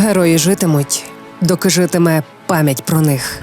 Герої житимуть, доки житиме пам'ять про них.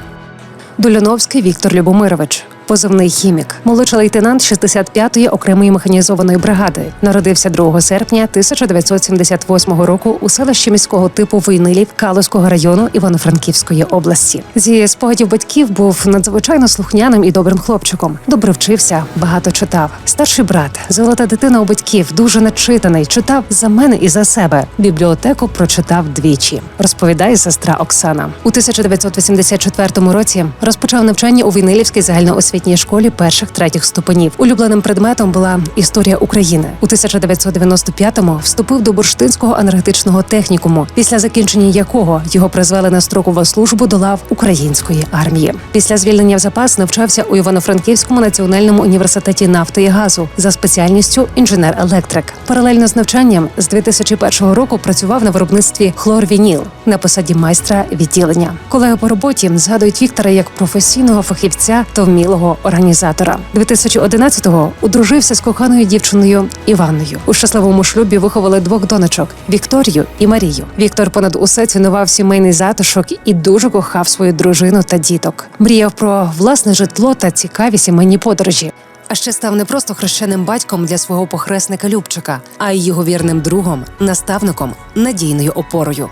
Доляновський Віктор Любомирович, позивний хімік, молодший лейтенант 65-ї окремої механізованої бригади. Народився 2 серпня 1978 року у селищі міського типу Войнилів Калузького району Івано-Франківської області. Зі спогадів батьків був надзвичайно слухняним і добрим хлопчиком. Добре вчився, багато читав. Старший брат, золота дитина у батьків, дуже начитаний. Читав за мене і за себе. Бібліотеку прочитав двічі. Розповідає сестра Оксана. У 1984 році розпочав навчання у Війнилівській загальноосвітній школі перших третіх ступенів. Улюбленим предметом була історія України. У 1995-му вступив до бурштинського енергетичного технікуму, після закінчення якого його призвели на строкову службу до лав української армії. Після звільнення в запас навчався у Івано-Франківському національному університеті нафти і газу за спеціальністю інженер-електрик. Паралельно з навчанням з 2001 року працював на виробництві хлорвініл на посаді майстра відділення. Колеги по роботі згадують Віктора як професійного фахівця та вмілого організатора. 2011-го одружився з коханою дівчиною Іванною. У щасливому шлюбі виховали двох донечок Вікторію і Марію. Віктор понад усе цінував сімейний затишок і дуже кохав свою дружину та діток. Мріяв про власне житло та цікаві сімейні подорожі. А ще став не просто хрещеним батьком для свого похресника Любчика, а й його вірним другом, наставником, надійною опорою.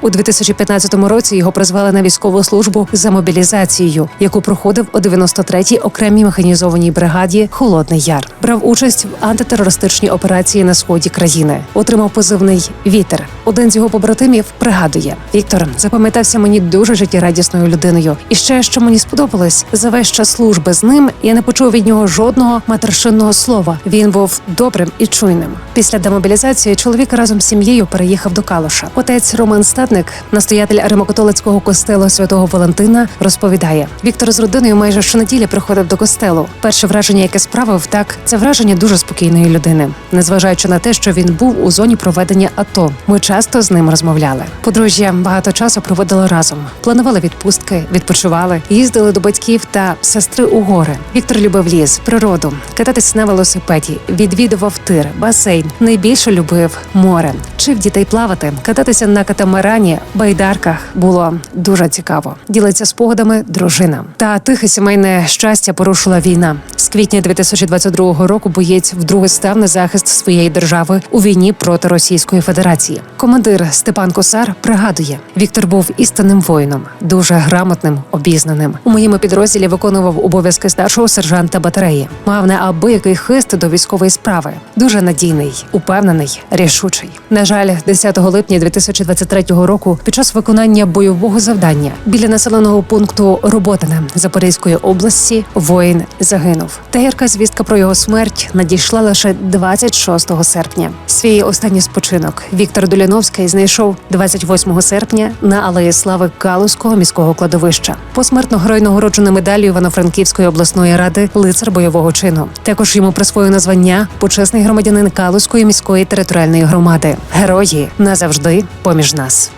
У 2015 році його призвали на військову службу за мобілізацією, яку проходив у 93-й окремій механізованій бригаді Холодний Яр. Брав участь в антитерористичній операції на сході країни. Отримав позивний Вітер. Один з його побратимів пригадує: Віктор запам'ятався мені дуже життєрадісною людиною. І ще що мені сподобалось, за весь час служби з ним я не почув від нього жодного матершинного слова. Він був добрим і чуйним. Після демобілізації чоловік разом з сім'єю переїхав до Калуша. Отець Роман Статник, настоятель римокатолицького костелу святого Валентина, розповідає: Віктор з родиною майже щонеділі приходив до костелу. Перше враження, яке справив, так це враження дуже спокійної людини, незважаючи на те, що він був у зоні проведення АТО. Ми часто з ним розмовляли. Подружжя багато часу проводили разом, планували відпустки, відпочивали, їздили до батьків та сестри у гори. Віктор любив ліс, природу, кататись на велосипеді, відвідував тир, басейн. Найбільше любив море, вчив дітей плавати, кататися на катамарані, байдарках було дуже цікаво. Ділиться спогадами дружина. Та тихе сімейне щастя порушила війна. З квітня 2022 року боєць вдруге став на захист своєї держави у війні проти Російської Федерації. Командир Степан Косар пригадує: Віктор був істинним воїном, дуже грамотним, обізнаним. У моєму підрозділі виконував обов'язки старшого сержанта батареї. Мав неабиякий хист до військової справи. Дуже надійний, упевнений, рішучий. На жаль, 10 липня 2023 року, під час виконання бойового завдання біля населеного пункту Роботине Запорізької області, воїн загинув. Та гірка звістка про його смерть надійшла лише 26 серпня. Свій останній спочинок Віктор Доляновський знайшов 28 серпня на алеї слави Калузького міського кладовища. Посмертно герой нагороджений медаллю Івано-Франківської обласної ради лицар бойового чину. Також йому присвоєно звання почесний громадянин Калузької міської територіальної громади. Герої назавжди поміж нас.